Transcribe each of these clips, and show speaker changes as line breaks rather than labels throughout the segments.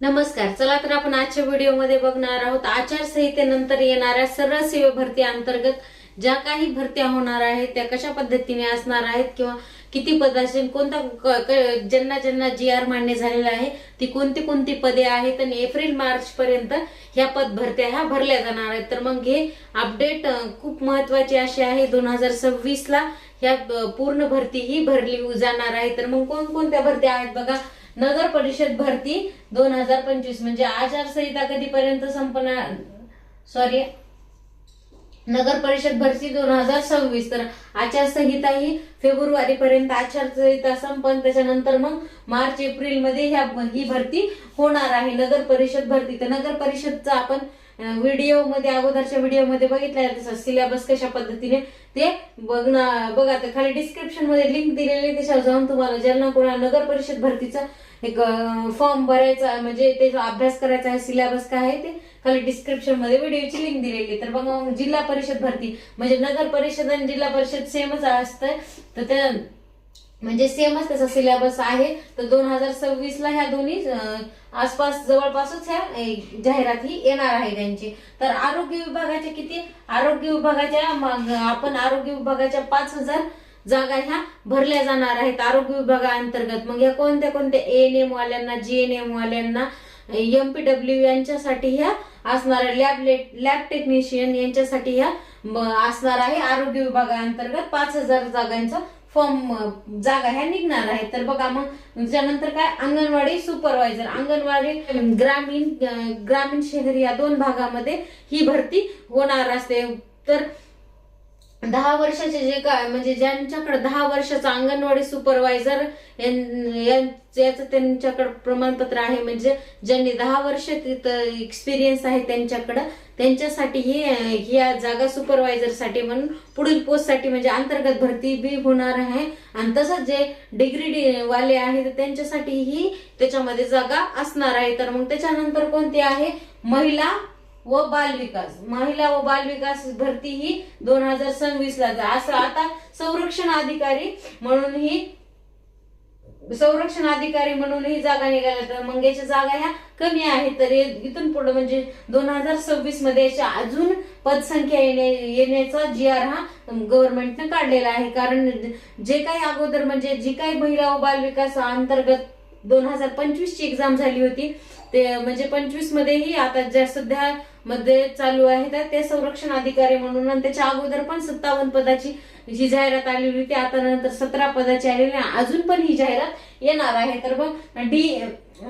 नमस्कार चला तर आपण आजच्या व्हिडिओमध्ये बघणार आहोत. आचारसंहितेनंतर येणाऱ्या सरळ सेवा भरती अंतर्गत ज्या काही भरत्या होणार आहेत त्या कशा पद्धतीने असणार आहेत किंवा किती पद असेल कोणता ज्यांना ज्यांना जी आर मान्य झालेला आहे ती कोणती कोणती पदे आहेत आणि एप्रिल मार्च पर्यंत ह्या पद भरत्या ह्या भरल्या जाणार आहेत. तर मग हे अपडेट खूप महत्त्वाचे असे आहे. दोन हजार सव्वीस ला ह्या पूर्ण भरती ही भरली जाणार आहे. तर मग कोणकोणत्या भरत्या आहेत बघा. नगर परिषद भरती दोन हजार पंचवीस. म्हणजे आचारसंहिता कधीपर्यंत संपणार? सॉरी नगर परिषद भरती दोन हजार सव्वीस. तर आचारसंहिता ही फेब्रुवारी पर्यंत आचारसंहिता संपन. त्याच्यानंतर मग मार्च एप्रिलमध्ये ह्या ही भरती होणार आहे. नगर परिषद भरती. तर नगर परिषदचा आपण व्हिडिओमध्ये अगोदरच्या व्हिडिओमध्ये बघितलं तसं सिलेबस कशा पद्धतीने ते बघणं बघा तर खाली डिस्क्रिप्शनमध्ये लिंक दिलेली आहे, त्याच्यावर जाऊन तुम्हाला ज्यांना कोणा नगर परिषद भरतीचा एक फॉर्म भरायचा म्हणजे त्याचा अभ्यास करायचा आहे सिलेबस काय आहे ते खाली डिस्क्रिप्शनमध्ये व्हिडिओची लिंक दिलेली तर बघा मग जिल्हा परिषद भरती म्हणजे नगर परिषद आणि जिल्हा परिषद सेमच असतं. तर त्या म्हणजे सेमच त्याचा सिलेबस आहे. तर दोन हजार सव्वीस ला ह्या दोन्ही आसपास जवळपासच ह्या जाहिरात ही येणार आहे त्यांची. तर आरोग्य विभागाच्या किती? आरोग्य विभागाच्या आपण आरोग्य विभागाच्या पाच हजार जागा ह्या भरल्या जाणार आहेत आरोग्य विभागाअंतर्गत. मग ह्या कोणत्या कोणत्या? एन एम वाल्यांना जी एन एम वाल्यांना एमपीडब्ल्यू पी डब्ल्यू यांच्यासाठी ह्या असणार लॅब लॅब टेक्निशियन यांच्यासाठी ह्या असणार आहे आरोग्य विभागाअंतर्गत पाच हजार जागांचा फॉर्म जागा ह्या निघणार आहेत. तर बघा मग त्यानंतर काय? अंगणवाडी सुपरवायझर अंगणवाडी ग्रामीण ग्रामीण शहरी या दोन भागामध्ये ही भरती होणार असते. तर दहा वर्षाचे जे काय म्हणजे ज्यांच्याकडे दहा वर्षाचा अंगणवाडी सुपरवायझर याचं त्यांच्याकडे प्रमाणपत्र आहे. म्हणजे ज्यांनी दहा वर्ष तिथं एक्सपिरियन्स आहे त्यांच्याकडं त्यांच्यासाठी ही या जागा सुपरवायझरसाठी म्हणून पुढील पोस्टसाठी म्हणजे अंतर्गत भरती बी होणार आहे. आणि तसंच जे डिग्री वाले आहेत त्यांच्यासाठी ही त्याच्यामध्ये जागा असणार आहे. तर मग त्याच्यानंतर कोणती आहे? महिला व बाल विकास महिला व बाल विकास भरती ही दोन हजार सव्वीस ला जा- असं आता संरक्षण अधिकारी म्हणून ही संरक्षण अधिकारी म्हणून ही जागा निघाल्या तर मग याच्या जागा ह्या कमी आहेत. तर इथून पुढे म्हणजे दोन हजार सव्वीसमध्ये याच्या अजून पदसंख्या येण्या येण्याचा जी आर हा गव्हर्नमेंटने काढलेला आहे. कारण जे काही अगोदर म्हणजे जी काही महिला व बाल विकास अंतर्गत दोन हजार पंचवीसची एक्झाम झाली होती. ते म्हणजे पंचवीस मध्येही आता ज्या सध्या मध्ये चालू आहे तर ते संरक्षण अधिकारी म्हणून आणि त्याच्या अगोदर पण सत्तावन्न पदाची जी जाहिरात आलेली होती आता नंतर सतरा पदाची आलेली आहे. अजून पण ही जाहिरात येणार आहे. तर मग D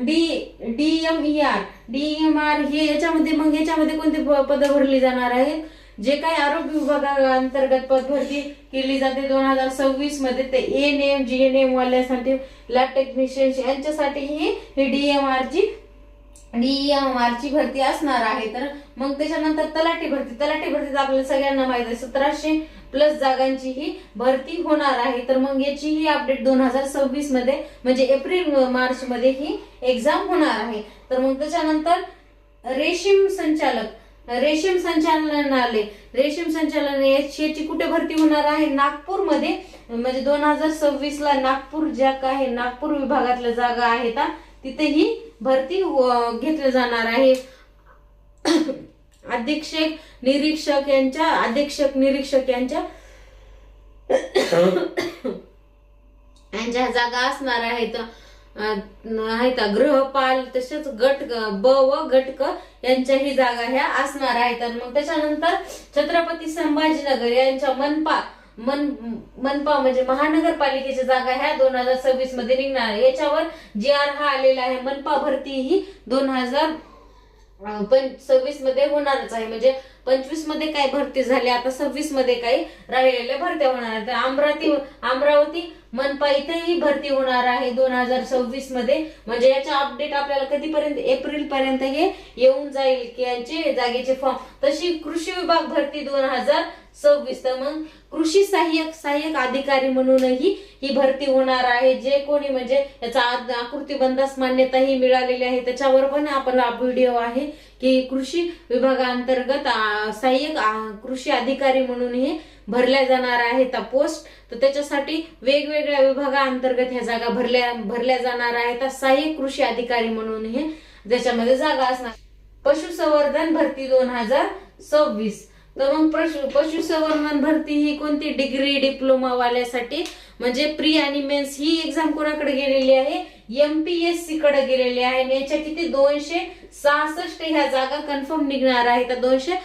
D DM E R DM R हे याच्यामध्ये मग याच्यामध्ये कोणते पद भरली जाणार आहेत? जे काही आरोग्य विभागाअंतर्गत पद भरती केली जाते दोन हजार सव्वीसमध्ये ते N M G N M वाल्यासाठी lab technician यांच्यासाठी ही डीएमआर ची डीएमआर ची भरती असणार आहे. तर मग त्याच्यानंतर तलाठी भरती तलाठी भरती आपल्याला सगळ्यांना माहीत आहे सतराशे प्लस जागांची ही भरती होणार आहे. तर मग याची ही अपडेट दोन हजार सव्वीसमध्ये म्हणजे एप्रिल मार्च मध्ये ही एक्झाम होणार आहे. तर मग त्याच्यानंतर रेशीम संचालक रेशीम संचालनालय रेशीम संचालनालय याची कुठे भरती होणार आहे? नागपूरमध्ये. म्हणजे दोन हजार सव्वीस ला नागपूर ज्या काय नागपूर विभागातल्या जागा आहेत तिथे ही भरती हो- घेतली जाणार आहे. अधीक्षक निरीक्षक यांच्या अधीक्षक निरीक्षक यांच्या यांच्या जागा असणार आहेत. आहेत गृहपाल तसेच गट ब व गटक यांच्या ही जागा ह्या असणार आहेत. आणि मग त्याच्यानंतर छत्रपती संभाजीनगर यांच्या मनपा मन मनपा म्हणजे महानगरपालिकेच्या जागा ह्या दोन हजार सव्वीसमध्ये निघणार याच्यावर जी आर हा आलेला आहे. मनपा भरती ही दोन हजार पण सव्वीसमध्ये होणारच आहे. म्हणजे पंचवीसमध्ये काय भरती झाली? आता सव्वीसमध्ये काही राहिलेल्या भरत्या होणार आहेत. तर अमरावती अमरावती मनपा इथेही भरती होणार आहे दोन हजार सव्वीसमध्ये. म्हणजे याचा अपडेट आपल्याला कधीपर्यंत? एप्रिल पर्यंत हे येऊन जाईल की यांचे जागेचे फॉर्म तशी कृषी विभाग भरती दोन हजार सव्वीस. तर मग कृषी सहाय्यक सहाय्यक अधिकारी म्हणूनही ही भरती होणार आहे. जे कोणी म्हणजे याचा आकृती बंदास मान्यता ही मिळालेली आहे. त्याच्यावर पण आपण व्हिडिओ आहे. की कृषी विभागाअंतर्गत सहाय्यक कृषी अधिकारी म्हणूनही भरल्या जाणार आहेत पोस्ट तर त्याच्यासाठी वेगवेगळ्या विभागाअंतर्गत ह्या जागा भरल्या भरल्या जाणार आहेत. सहाय्यक कृषी अधिकारी म्हणून हे ज्याच्यामध्ये जागा असणार. पशुसंवर्धन भरती दोन हजार सव्वीस. तर मग पशु पशुसंवर्धन भरती ही कोणती? डिग्री डिप्लोमा वाल्यासाठी म्हणजे प्री आणि मेन्स ही एक्झाम कोणाकडे गेलेली आहे? एमपीएससी कडे गेलेले आहे आणि याच्या किती दोनशे सहासष्ट ह्या जागा कन्फर्म निघणार आहे तर दोनशे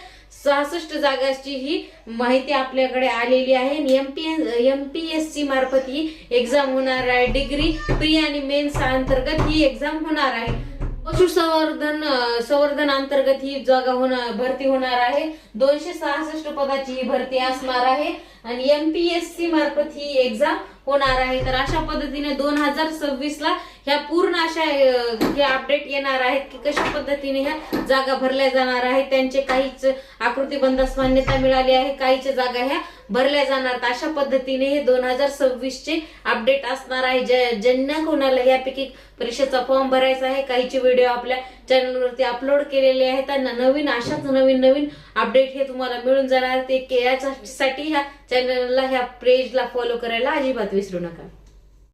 सहासष्ट जागाची ही माहिती आपल्याकडे आलेली आहे. एमपी एमपीएससी मार्फत ही एक्झाम होणार आहे. डिग्री प्री आणि मेन्स अंतर्गत ही एक्झाम होणार आहे. पशुसंवर्धन संवर्धन अंतर्गत ही जागा होणार भरती होणार आहे. दोनशे सहासष्ट पदाची ही भरती असणार आहे. आणि एमपीएससी मार्फत ही एक्झाम होणार आहे. तर अशा पद्धतीने दोन हजार सव्वीस ला ह्या पूर्ण अशा हे अपडेट येणार आहेत की कशा पद्धतीने ह्या जागा भरल्या जाणार आहेत. त्यांचे काहीच आकृतीबंधास मान्यता मिळाली आहे. काहीच्या जागा ह्या भरल्या जाणार अशा पद्धतीने हे दोन हजार सव्वीस चे अपडेट असणार आहे. ज्यांना कोणाला यापैकी परीक्षेचा फॉर्म भरायचा आहे काहीचे व्हिडिओ आपल्या चॅनलवरती अपलोड केलेले आहेत. त्यांना नवीन अशाच नवीन नवीन अपडेट हे तुम्हाला मिळून जाणार. ते के- याच्यासाठी ह्या चॅनलला ह्या पेजला फॉलो करायला अजिबात विसरू नका.